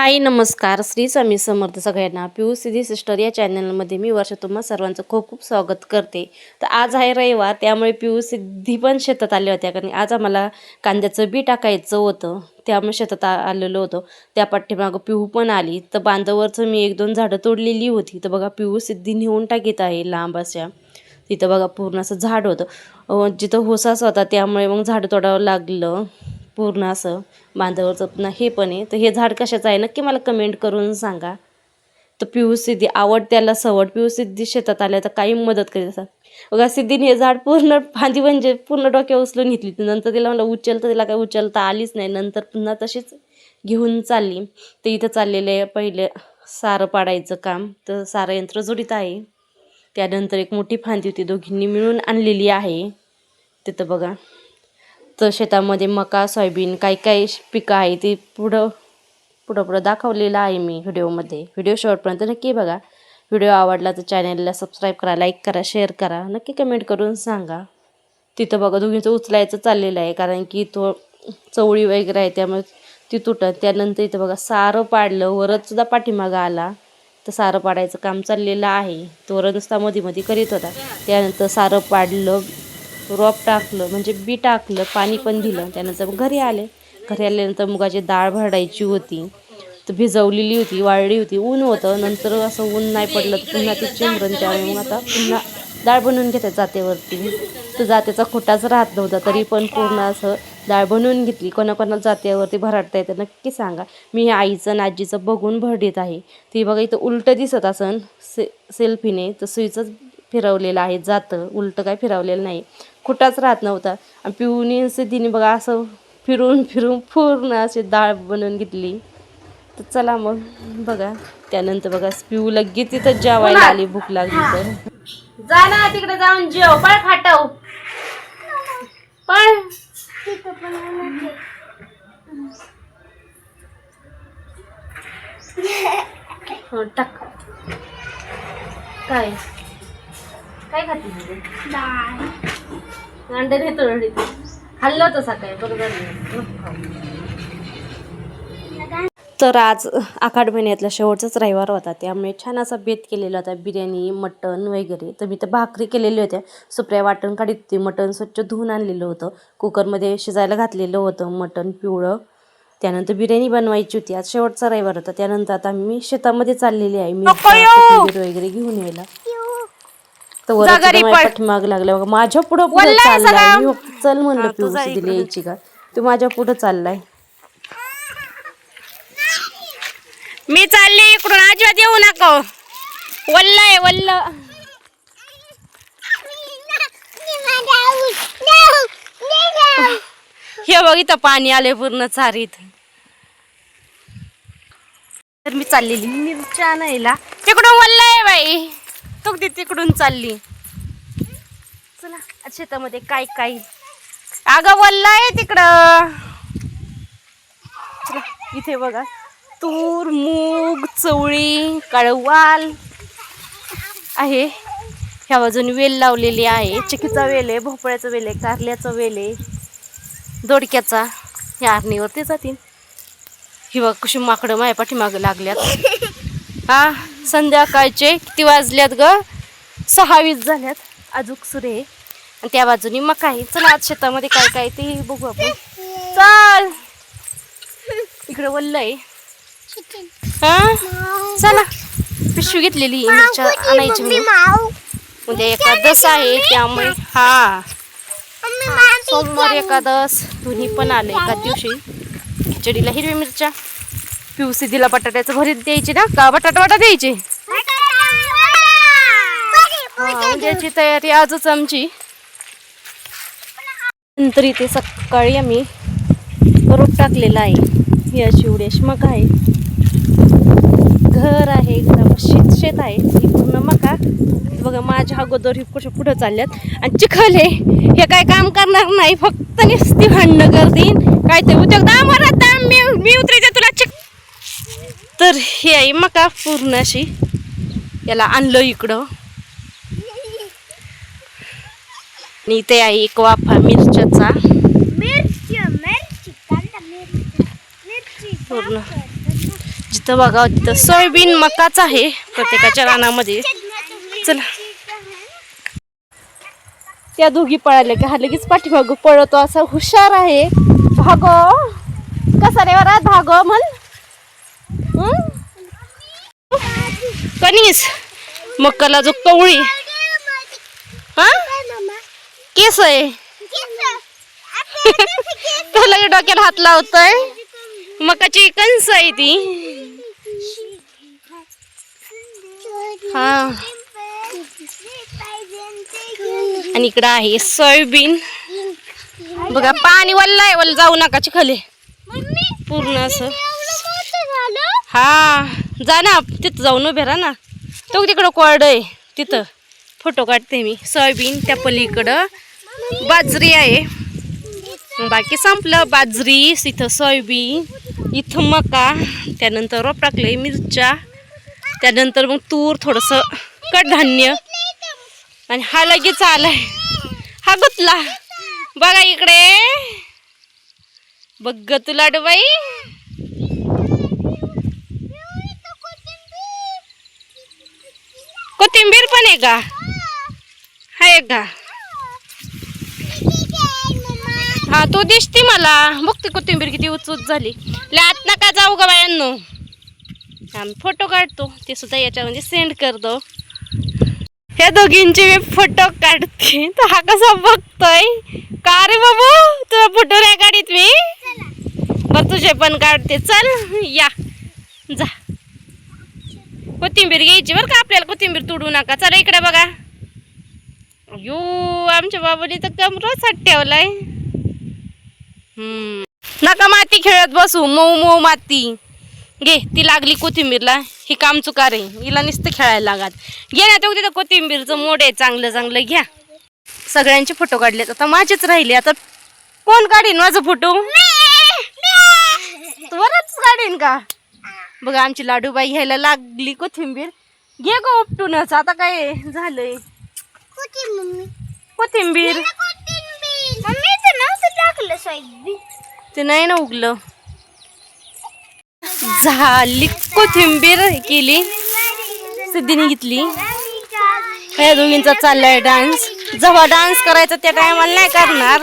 हाय नमस्कार. श्री स्वामी समर्थ सगळ्यांना. पियू सिद्धी सिस्टर या चॅनलमध्ये मी वर्ष तुम्हा सर्वांचं खूप खूप स्वागत करते. तर आज आहे रविवार त्यामुळे पिऊ सिद्धी पण शेतात आल्या होत्या. कारण आज आम्हाला कांद्याचं बी टाकायचं होतं. त्यामुळे शेतात आलेलो होतो. त्या पाठीमागं पिहू पण आली. तर बांधावरचं मी एक दोन झाडं तोडलेली होती. तर बघा पिहू सिद्धी नेऊन टाकीत आहे लांब अशा. तिथं बघा पूर्ण असं झाड होतं. जिथं होसाच होता त्यामुळे मग झाडं तोडावं लागलं. पूर्ण असं बांधावरचं पुन्हा हे पण आहे. तर हे झाड कशाचं आहे? नक्की मला कमेंट करून सांगा. तर पिऊ सिद्धी आवड त्याला सवड. पिऊ सिद्धी शेतात आल्या तर काही मदत करीत असतात. बघा सिद्धीने हे झाड पूर्ण फांदी म्हणजे पूर्ण डोक्यावर उचलून घेतली. नंतर तिला म्हणलं उचल. तर तिला काही उचलता आलीच नाही. नंतर पुन्हा तशीच घेऊन चालली. तर इथं चाललेलं आहे पहिले सारं पाडायचं काम. तर सारं यंत्र जोडीत आहे. त्यानंतर एक मोठी फांदी होती. दोघींनी मिळून आणलेली आहे. तिथं बघा. तर शेतामध्ये मका सोयाबीन काही काही पिकं आहे ती पुढं पुढं पुढं दाखवलेलं आहे मी व्हिडिओमध्ये. व्हिडिओ शेवटपर्यंत नक्की बघा. व्हिडिओ आवडला तर चॅनलला सबस्क्राईब करा लाईक करा शेअर करा. नक्की कमेंट करून सांगा. तिथं बघा दोघींचं उचलायचं चाललेलं आहे कारण की तो चवळी वगैरे आहे त्यामुळे ती तुटत. त्यानंतर इथं बघा सारं पाडलं वरच सुद्धा पाठीमागं आला. तर सारं पाडायचं काम चाललेलं आहे. तो वर नुसता मध्ये मध्ये करीत होता. त्यानंतर सारं पाडलं रोप टाकलं म्हणजे बी टाकलं पाणी पण दिलं. त्यानंतर मग घरी आले. घरी आल्यानंतर मुगाची डाळ भरडायची होती. तर भिजवलेली होती वाळली होती. ऊन होतं. नंतर असं ऊन नाही पडलं तर पुन्हा ती चिमरण त्यामुळे मग आता पुन्हा डाळ बनवून घेते जातेवरती. तर जातेचा खोटाच राहत नव्हता तरी पण पूर्ण असं डाळ बनवून घेतली. कोणाकोणा जात्यावरती भरडता येतं नक्की सांगा. मी ह्या आईचं आणि आजीचं बघून भरडीत आहे. ती बघा इथं उलटं दिसत असन से सेल्फीने. तर सुईचंच फिरवलेलं आहे जातं. उलटं काय फिरवलेलं नाही. कुठाच राहत नव्हता. आणि पिऊनी सिद्धीने बघा असं फिरून फिरून पूर्ण अशी डाळ बनवून घेतली. तर चला मग बघा. त्यानंतर बघा पिऊ लगेच तिथं जेवायला आली भूक लागली तर. जा ना तिकडे जाऊन जेव. पळ खाटव. पळ. हो टाक. काय? काय खाते? अंडे खाल्लं होतं सकाळी बरोबर तर आज आखाड महिन्यातला शेवटचाच रविवार होता त्यामुळे छान असा बेत केलेला होता बिर्याणी मटण वगैरे. तर मी तर भाकरी केलेल्या होत्या. सुप्रिया वाटण काढीत होती मटण स्वच्छ धुवून आणलेलं होतं. कुकरमध्ये शिजायला घातलेलं होतं मटण पिवळं. त्यानंतर बिर्याणी बनवायची होती. आज शेवटचा रविवार होता. त्यानंतर आता मी शेतामध्ये चाललेली आहे. मी वगैरे घेऊन यायला तर वरती तर माझ्या पाठीमाग लागला बघा. माझ्या पुढं पुढं चाललाय. मी फक्त चल म्हणलं पिऊ दिली यायची का? तू माझ्या पुढं चाललाय. मी चालले इकडून. अजिबात येऊ नको. वल्ल आहे वल्ल. हे बघ इथं पाणी आले पूर्ण चारीत. तर मी चाललेली. मिरच्या नाहीला तिकडून वल्ल आहे बाई. तू ती तिकडून चालली. चला शेतामध्ये काय काय? अगं वल्ल आहे तिकडं. चला इथे बघा. तूर मूग चवळी कळवाल आहे. ह्या बाजून वेल लावलेली आहे. चिकीचा वेल आहे भोपळ्याचा वेल आहे कारल्याचा वेल आहे दोडक्याचा. ह्या आरणीवरती जातील. हिवा बघ कशी माकडं माझ्या पाठीमागं लागल्यात. हा संध्याकाळचे किती वाजल्यात ग? सहा वीस झाल्यात. अजूक सुरे. आणि त्या बाजूनी मका आहे. चला आज शेतामध्ये काय काय ते बघू आपण. चल. इकडे वल्लय आहे. हा? चला. पिशवी घेतलेली मिरच्या आणायची मी उद्या एकादस आहे त्यामुळे हा. सोमवार एकादस. दोन्ही पण आले एका दिवशी. खिचडीला हिरव्या मिरच्या. पिवसी दिला बटाट्याचं भरीत द्यायची ना? का बटाटा वाटा द्यायचे? हा, उद्याची तयारी आजच आमची. नंतर इथे सकाळी आम्ही रोप टाकलेला आहे. या अशी उड्याशी मका आहे. घर आहे शेत शेत आहे. ही पूर्ण मका. बघा माझ्या अगोदर ही कुठं पुढं चालल्यात. आणि चिखल आहे. हे काय काम करणार नाही. फक्त नुसती भांडणं करतील काय ते उद्योग दाम मी मी उतरायचं तुला चिक तर ही आहे मका पूर्ण अशी याला आणलं इकडं. आणि इथे आहे एक वाफा मिरच्याचा. पूर्ण. जिथं बघा तिथं सोयाबीन मकाच आहे प्रत्येकाच्या रानामध्ये. चला. त्या दोघी पळाल्या का हा लगेच पाठीमागं पळतो असा हुशार आहे. भागो. कसा रे वरा? भागो म्हण. हं? कणीस. मक्काला जो कवळी. हा? केस आहे. त्याला डोक्याला हात लावतोय. मकाची कंस आहे ती. हा. आणि इकडं आहे सोयाबीन. बघा पाणी वल्लाय आहे वल्ल जाऊ नका खाली पूर्ण असं. हा जा ना तिथं जाऊन उभे राहा ना. तो तिकडं कोरड आहे तिथं. फोटो काढते मी. सोयाबीन त्या पलीकडं बाजरी आहे. बाकी संपलं बाजरी इथं सोयाबीन इथं मका त्यानंतर रोप टाकले मिरच्या त्यानंतर मग तूर थोडंसं कडधान्य. आणि हा लगेच आलाय. हा गुतला. बघा इकडे. बघ तुला डबाई कोथिंबीर पण आहे का? आहे का? हा तू दिसती मला. बघते कोथिंबीर किती उचूच झाली. लात नका जाऊ का बायांनो. आम्ही फोटो काढतो. ते सुद्धा याच्यामध्ये सेंड करतो. ह्या दोघींचे मी फोटो काढते. तर हा कसा बघतोय? का रे बाबू? तुझा फोटो नाही काढित मी? बर तुझे पण काढते. चल या. कोथिंबीर घ्यायची बरं का आपल्याला कोथिंबीर तुडू नका. चला इकडे बघा. यो आमच्या बाबाने तर कमरच हात ठेवलाय. नका माती खेळत बसू मऊ मऊ माती. घे ती लागली कोथिंबीरला. ही काम चुकार आहे. हिला नुसतं खेळायला लागत. घे ना तेवढी तर कोथिंबीरचं मोड आहे. चांगलं चांगलं घ्या. सगळ्यांचे फोटो काढलेत. आता माझेच राहिले. आता कोण काढीन माझा फोटो? बरंच काढीन का? बघा आमची लाडूबाई घ्यायला लागली कोथिंबीर. घे गो उपटूनच आता काय झालंय? कोथिंबीर. ते नाही ना उगलं. झाली कोथिंबीर केली. सिद्धीने घेतली. ह्या दोघींचा चाललाय डान्स. जेव्हा डान्स करायचा त्या टायमाला नाही करणार.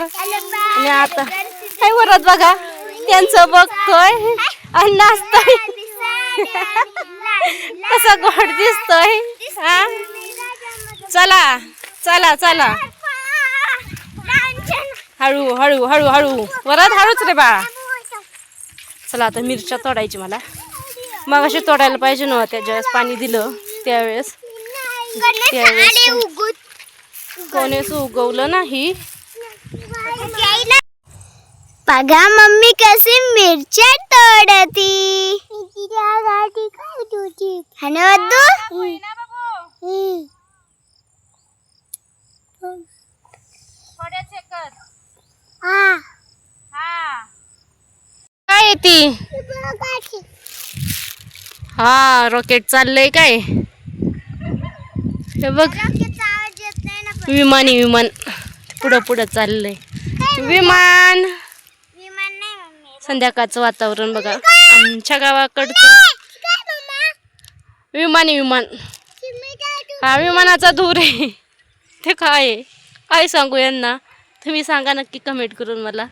आणि आता काय वरत बघा. त्यांचं बघतोय. आणि नाचतोय. कसा गोड दिसतोय हा चला चला चला हळू हळू हळू हळू वरत हळूच रे बाळा चला आता मिरच्या तोडायची मला मग अशी तोडायला पाहिजे नव्हत्या ज्यावेळेस पाणी दिलं त्यावेळेस त्यावेळेस कोणीच उगवलं नाही बघा मम्मी कशी मिरच्या तोडती. हा. काय ती हा रॉकेट चाललंय काय हे बघ. विमान विमान पुढं पुढं चाललंय विमान संध्याकाळचं वातावरण बघा. आमच्या गावाकडचं विमान आहे विमान. हा विमानाचा धूर आहे. ते काय आहे? काय सांगू यांना? तुम्ही सांगा नक्की कमेंट करून मला.